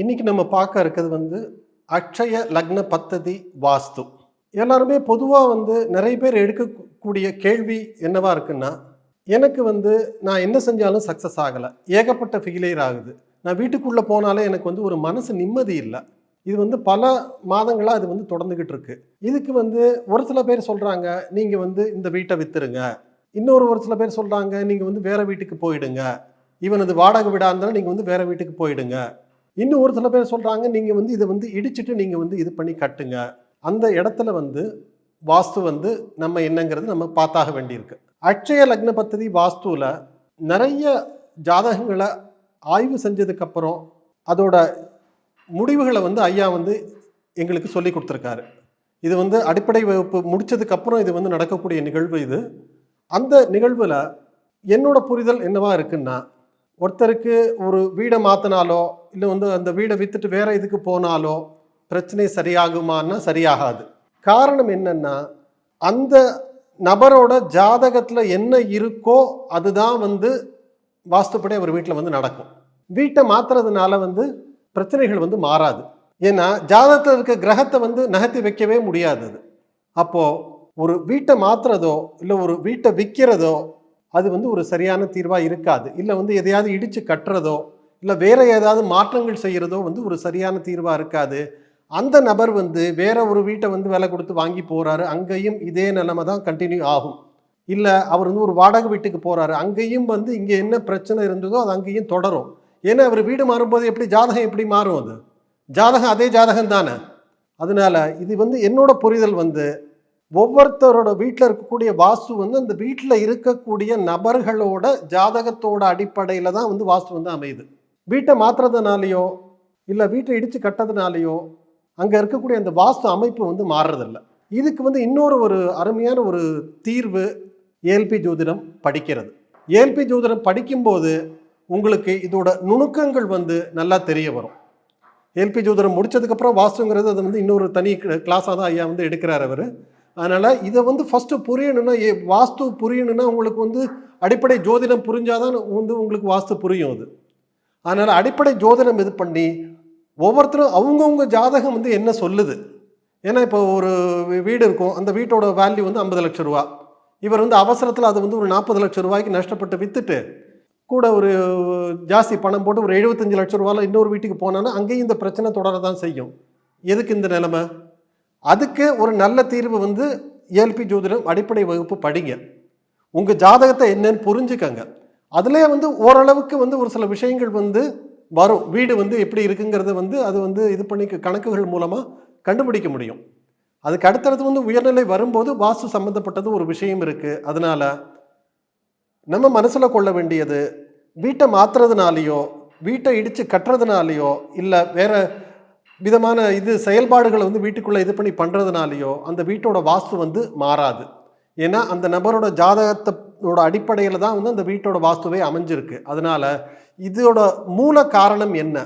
இன்னைக்கு நம்ம பார்க்க இருக்கிறது வந்து அக்ஷய லக்ன பத்ததி வாஸ்து. எல்லாருமே பொதுவாக வந்து நிறைய பேர் எடுக்கக்கூடிய கேள்வி என்னவா இருக்குன்னா எனக்கு வந்து நான் என்ன செஞ்சாலும் சக்ஸஸ் ஆகலை. ஏகப்பட்ட ஃபெயிலியர் ஆகுது. நான் வீட்டுக்குள்ளே போனாலே எனக்கு வந்து ஒரு மனசு நிம்மதி இல்லை. இது வந்து பல மாதங்களாக இது வந்து தொடர்ந்துக்கிட்டு இருக்கு இதுக்கு வந்து ஒரு சில பேர் சொல்கிறாங்க நீங்கள் வந்து இந்த வீட்டை வித்துருங்க. இன்னொரு ஒரு சில பேர் சொல்கிறாங்க நீங்கள் வந்து வேறு வீட்டுக்கு போயிடுங்க. இவனது வாடகை வீடாக இருந்தாலும் நீங்கள் வந்து வேறு வீட்டுக்கு போயிடுங்க. இன்னும் ஒரு சில பேர் சொல்கிறாங்க நீங்கள் வந்து இதை வந்து இடிச்சிட்டு நீங்கள் வந்து இது பண்ணி கட்டுங்க. அந்த இடத்துல வந்து வாஸ்து வந்து நம்ம என்னங்கிறது நம்ம பார்த்தாக வேண்டியிருக்கு. அட்சய லக்ன பத்ததி வாஸ்துவில் நிறைய ஜாதகங்களை ஆய்வு செஞ்சதுக்கப்புறம் அதோட முடிவுகளை வந்து ஐயா வந்து எங்களுக்கு சொல்லி கொடுத்துருக்காரு. இது வந்து அடிப்படை வகுப்பு முடிச்சதுக்கப்புறம் இது வந்து நடக்கக்கூடிய நிகழ்வு இது. அந்த நிகழ்வில் என்னோட புரிதல் என்னவா இருக்குன்னா ஒருத்தருக்கு ஒரு வீடை மாற்றினாலோ இல்லை வந்து அந்த வீடை விற்றுட்டு வேற இதுக்கு போனாலோ பிரச்சனை சரியாகுமான்னா சரியாகாது. காரணம் என்னன்னா அந்த நபரோட ஜாதகத்தில் என்ன இருக்கோ அதுதான் வந்து வாஸ்துப்படி அவர் வீட்டில் வந்து நடக்கும். வீட்டை மாற்றுறதுனால வந்து பிரச்சனைகள் வந்து மாறாது. ஏன்னா ஜாதகத்தில் இருக்க கிரகத்தை வந்து நகர்த்தி வைக்கவே முடியாது அது அப்போது ஒரு வீட்டை மாற்றுறதோ இல்லை ஒரு வீட்டை விற்கிறதோ அது வந்து ஒரு சரியான தீர்வாக இருக்காது. இல்லை வந்து எதையாவது இடித்து கட்டுறதோ இல்லை வேற ஏதாவது மாற்றங்கள் செய்கிறதோ வந்து ஒரு சரியான தீர்வாக இருக்காது. அந்த நபர் வந்து வேற ஒரு வீட்டை வந்து விலை கொடுத்து வாங்கி போகிறாரு அங்கேயும் இதே நிலைமை தான் கண்டினியூ ஆகும். இல்லை அவர் வந்து ஒரு வாடகை வீட்டுக்கு போகிறாரு அங்கேயும் வந்து இங்கே என்ன பிரச்சனை இருந்ததோ அது அங்கேயும் தொடரும். ஏன்னா அவர் வீடு மாறும்போது எப்படி ஜாதகம் எப்படி மாறும் அது? ஜாதகம் அதே ஜாதகம் தானே? அதனால இது வந்து என்னோட புரிதல் வந்து ஒவ்வொருத்தரோட வீட்டில் இருக்கக்கூடிய வாஸ்து வந்து அந்த வீட்டில் இருக்கக்கூடிய நபர்களோட ஜாதகத்தோட அடிப்படையில் தான் வந்து வாஸ்து வந்து அமையுது. வீட்டை மாற்றுறதுனாலையோ இல்லை வீட்டை இடித்து கட்டதுனாலையோ அங்கே இருக்கக்கூடிய அந்த வாஸ்து அமைப்பு வந்து மாறுறதில்ல. இதுக்கு வந்து இன்னொரு ஒரு அருமையான ஒரு தீர்வு ஏல்பி ஜோதிடம் படிக்கிறது. ஏல்பி ஜோதிடம் படிக்கும்போது உங்களுக்கு இதோட நுணுக்கங்கள் வந்து நல்லா தெரிய வரும். எல்பி ஜோதிடம் முடிச்சதுக்கப்புறம் வாஸ்துங்கிறது அது வந்து இன்னொரு தனி கிளாஸாக தான் ஐயா வந்து எடுக்கிறார் அவர். அதனால் இதை வந்து ஃபஸ்ட்டு புரியணும்னா ஏ வாஸ்து புரியணும்னா உங்களுக்கு வந்து அடிப்படை ஜோதிடம் புரிஞ்சாதான் வந்து உங்களுக்கு வாஸ்து புரியும் அது. அதனால் அடிப்படை ஜோதிடம் இது பண்ணி ஒவ்வொருத்தரும் அவங்கவுங்க ஜாதகம் வந்து என்ன சொல்லுது. ஏன்னா இப்போ ஒரு வீடு இருக்கும் அந்த வீட்டோட வேல்யூ வந்து ஐம்பது லட்ச ரூபா. இவர் வந்து அவசரத்தில் அது வந்து ஒரு நாற்பது லட்ச ரூபாய்க்கு நஷ்டப்பட்டு விற்றுட்டு கூட ஒரு ஜாஸ்தி பணம் போட்டு ஒரு எழுபத்தஞ்சு லட்ச ரூபாயில் இன்னொரு வீட்டுக்கு போனான்னா அங்கேயும் இந்த பிரச்சனை தொடர தான் செய்யும். எதுக்கு இந்த நிலைமை? அதுக்கு ஒரு நல்ல தீர்வு வந்து ஏல்பி ஜோதிடம் அடிப்படை வகுப்பு படிங்க. உங்கள் ஜாதகத்தை என்னன்னு புரிஞ்சுக்கங்க. அதுலேயே வந்து ஓரளவுக்கு வந்து ஒரு சில விஷயங்கள் வந்து வரும். வீடு வந்து எப்படி இருக்குங்கிறத வந்து அது வந்து இது பண்ணி கணக்குகள் மூலமாக கண்டுபிடிக்க முடியும். அதுக்கு அடுத்தடுத்து வந்து உயர்நிலை வரும்போது வாஸ்து சம்மந்தப்பட்டது ஒரு விஷயம் இருக்குது அதனால் நம்ம மனசில் கொள்ள வேண்டியது வீட்டை மாற்றுறதுனாலையோ வீட்டை இடித்து கட்டுறதுனாலையோ இல்லை வேறு விதமான இது செயல்பாடுகளை வந்து வீட்டுக்குள்ளே இது பண்ணி பண்ணுறதுனாலையோ அந்த வீட்டோட வாஸ்து வந்து மாறாது. ஏன்னா அந்த நபரோட ஜாதகத்தோட அடிப்படையில் தான் வந்து அந்த வீட்டோட வாஸ்துவே அமைஞ்சிருக்கு. அதனால இதோட மூல காரணம் என்ன?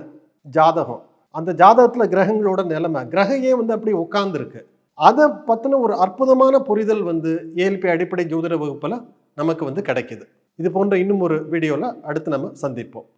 ஜாதகம். அந்த ஜாதகத்தில் கிரகங்களோட நிலைமை. கிரகையே வந்து அப்படி உட்காந்துருக்கு அதை பற்றின ஒரு அற்புதமான புரிதல் வந்து ஏஎல்பி அடிப்படை ஜோதிட வகுப்பில் நமக்கு வந்து கிடைக்கிது. இது போன்ற இன்னும் ஒரு வீடியோவில் அடுத்து நம்ம சந்திப்போம்.